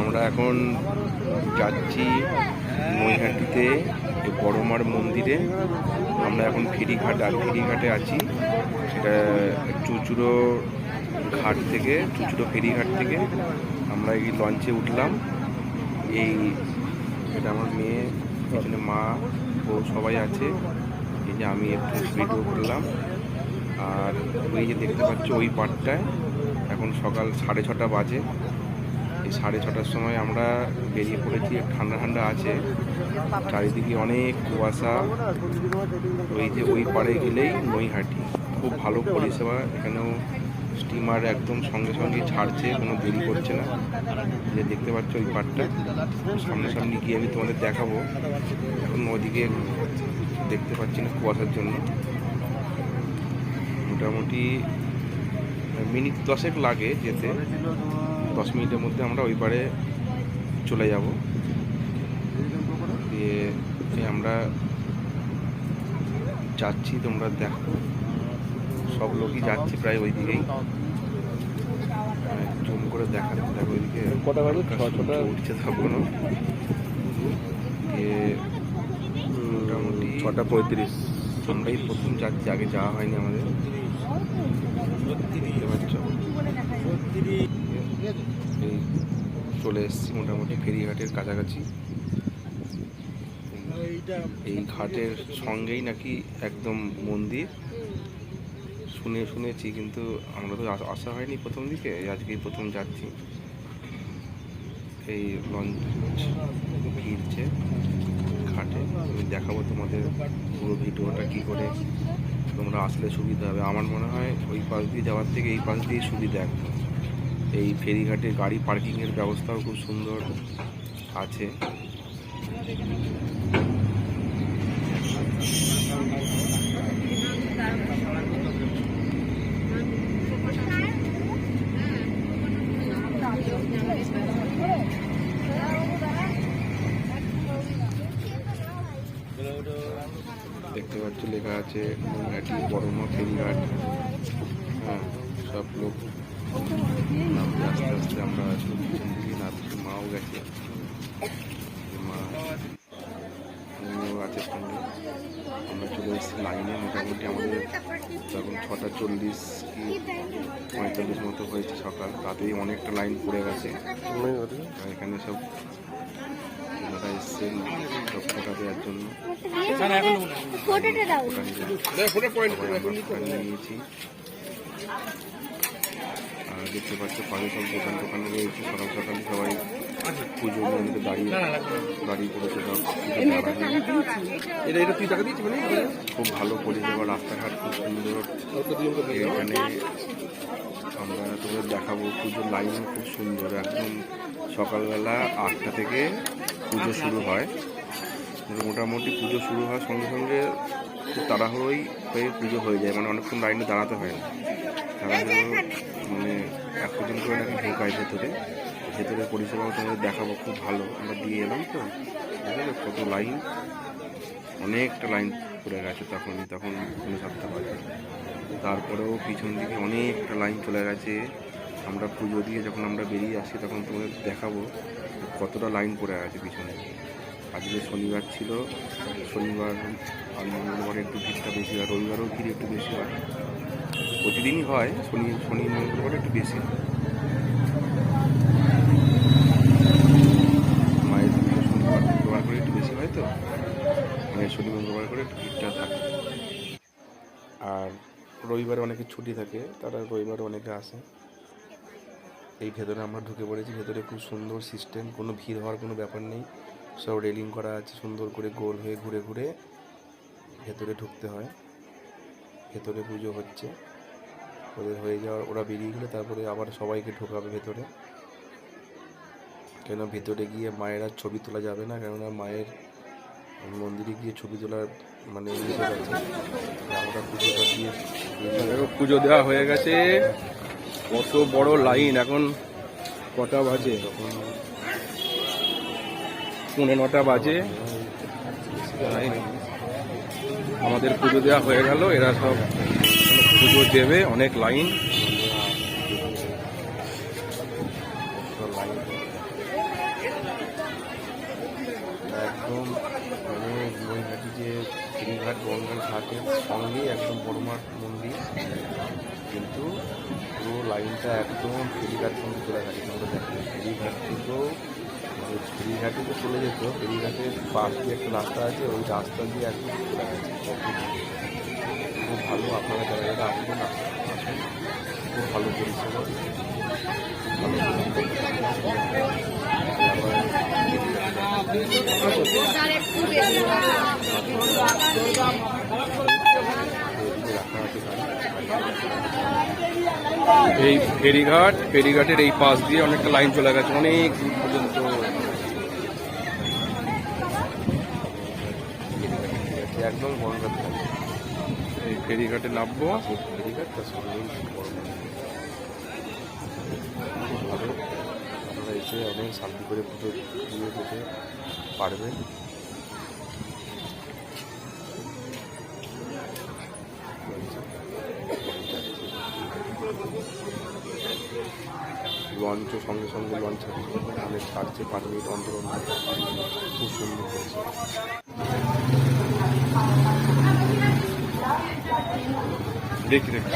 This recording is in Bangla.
আমরা এখন যাচ্ছি নৈহাটিতে বড়মার মন্দিরে। আমরা এখন ফেরিঘাট, আর ফেরিঘাটে আছি। সেটা চুচুড়ো ঘাট থেকে, চুচুড়ো ফেরিঘাট থেকে আমরা এই লঞ্চে উঠলাম। এই এটা আমার মেয়ে, পেছনে মা, ও সবাই আছে। এই যে আমি একটু ভিডিও করলাম আর ওই যে দেখতে পাচ্ছ ওই পার্টটায় এখন সকাল সাড়ে ছটা বাজে। এই সাড়ে ছটার সময় আমরা বেরিয়ে পড়েছি ঠান্ডা ঠান্ডা আছে। চারিদিকে অনেক কুয়াশা। ওই যে ওই পাড়ে গেলেই নৈহাটি। খুব ভালো পরিষেবা, এখানেও স্টিমার একদম সঙ্গে সঙ্গে ছাড়ছে, কোনো দেরি করছে না। যে দেখতে পাচ্ছ ওই পাড়টা। সামনাসামনি গিয়ে আমি তোমাদের দেখাবো। এখন ওদিকে দেখতে পাচ্ছি না কুয়াশার জন্য। মোটামুটি মিনিট দশেক লাগে যেতে। দশ মিনিটের মধ্যে আমরা ওই পারে চলে যাব। দিয়ে আমরা যাচ্ছি তোমরা দেখো। সব লোকই যাচ্ছে প্রায় ওই দিকেই জুম করে দেখা দেখো ওইদিকে? উঠছে তখনও। দিয়ে মোটামুটি ছটা পঁয়ত্রিশ। আমরাই প্রথম যাচ্ছি আগে যাওয়া হয়নি আমাদের। চলে এসেছি মোটামুটি ফেরিঘাটের কাছাকাছি। এই ঘাটের সঙ্গেই নাকি একদম মন্দির। শুনে শুনেছি কিন্তু আমরা তো আসা হয়নি প্রথম দিকে আজকেই প্রথম যাচ্ছি। এই লঞ্চ ভিড়ছে ঘাটে। আমি দেখাবো তোমাদের পুরো ভিডিওটা কি করে তোমরা আসলে সুবিধা হবে। আমার মনে হয় ওই পাশ দিয়ে যাওয়ার থেকে এই পাশ দিয়ে সুবিধা একদম এই ফেরিঘাটে গাড়ি পার্কিংয়ের ব্যবস্থাও খুব সুন্দর আছে। দেখতে পাচ্ছ লেখা আছে নৈহাটি বড়মা ফেরিঘাট। হ্যাঁ সব লোক নামতে আস্তে আস্তে আমরা পিছন দিকে নামছি মাও গেছে। মা আছে সঙ্গে। আমরা চলে এসেছি লাইনে মোটামুটি আমাদের তখন ছটা চল্লিশ কি পঁয়তাল্লিশ মতো হয়েছে সকাল। তাতেই অনেকটা লাইন পড়ে গেছে। এখানে সব ওনারা এসছেন দেওয়ার জন্য। ফটোটা নিয়েছি। আর দেখতে পাচ্ছ পাশে সব দোকান টোকানে রয়েছে সকাল সকাল সবাই পুজো মন্দিরে দাঁড়িয়ে দাঁড়িয়ে পড়েছে সব। মানে? খুব ভালো পরিষেবা রাস্তাঘাট খুব সুন্দর। এখানে তোমাদের দেখাবো। পুজোর লাইনও খুব সুন্দর। একদম সকালবেলা আটটা থেকে পুজো শুরু হয়। মোটামুটি পুজো শুরু হওয়ার সঙ্গে সঙ্গে খুব তাড়াহুড়োই হয়ে পুজো হয়ে যায়। মানে অনেকক্ষণ লাইনে দাঁড়াতে হয় না। তাড়াহুড়ো মানে এক পর্যন্ত করে নাকি ঢোকায় ভেতরে। ভেতরে পরিষেবাও তোমাদের দেখাবো, খুব ভালো। আমরা দিয়ে এলাম তো। কত লাইন অনেকটা লাইন পড়ে গেছে তখনই, তখন পৌনে সাতটা বাজে তারপরেও পিছন দিকে অনেকটা লাইন চলে গেছে। আমরা পুজো দিয়ে যখন আমরা বেরিয়ে আসি তখন তোমাদের দেখাবো কতটা লাইন পড়ে গেছে পিছনে। আজকে শনিবার ছিল, শনিবার আর মঙ্গলবারে একটু ভিড়টা বেশি হয়, রবিবারেও ভিড় একটু বেশি হয়। প্রতিদিনই হয়, শনি শনি মঙ্গলবারে একটু বেশি হয় মায়ের পুজো শনিবার মঙ্গলবার করে একটু বেশি হয় তো মানে শনি মঙ্গলবার করে একটু ভিড়টা থাকে আর রবিবারে অনেকে ছুটি থাকে, তারা রবিবারে অনেকে আসে। এই ভেতরে আমরা ঢুকে পড়েছি, ভেতরে খুব সুন্দর সিস্টেম কোনো ভিড় হওয়ার কোনো ব্যাপার নেই। সব রেলিং করা আছে, সুন্দর করে গোল হয়ে ঘুরে ঘুরে ভেতরে ঢুকতে হয়। ভেতরে পুজো হচ্ছে। ওদের হয়ে যাওয়ার, ওরা বেরিয়ে গেলে তারপরে আবার সবাইকে ঢোকাবে ভেতরে। কেন ভেতরে গিয়ে মায়ের আর ছবি তোলা যাবে না? কেননা মায়ের মন্দিরে গিয়ে ছবি তোলার মানে দিয়ে পুজো দেওয়া হয়ে গেছে। কত বড় লাইন, এখন কটা বাজে? তখন নটা বাজে। লাইন। আমাদের পুজো দেওয়া হয়ে গেল, এরা সব পুজো দেবে, অনেক লাইন। ঘাটের সঙ্গে একদম বড়মার মন্দির। কিন্তু পুরো লাইনটা একদম ফেরিঘাট সঙ্গে চলে গেছে তোমরা দেখো, ফেরিঘাট থেকেও ফেরিঘাটে তো চলে যেত, ফেরিঘাটের পাশ দিয়ে একটা রাস্তা আছে, ওই রাস্তা দিয়ে একদম চলে গেছে। খুব ভালো, আপনারা যারা যারা আসবেন আসুন এই ফেরিঘাট ফেরিঘাটের এই পাশ দিয়ে অনেকটা লাইন চলে গেছে অনেক দূর পর্যন্ত। একদম এই ফেরিঘাটে নামবো। সেই ফেরিঘাট তার সঙ্গেই বড় মন্দির। খুব ভালো। আপনারা এসে অনেক শান্তি করে পুজো যেতে পারবেন। লঞ্চ সঙ্গে সঙ্গে লঞ্চ মানে ছাড়ছে পাঁচ মিনিট অন্তর অন্তর খুব সুন্দর হয়েছে। দেখি দেখি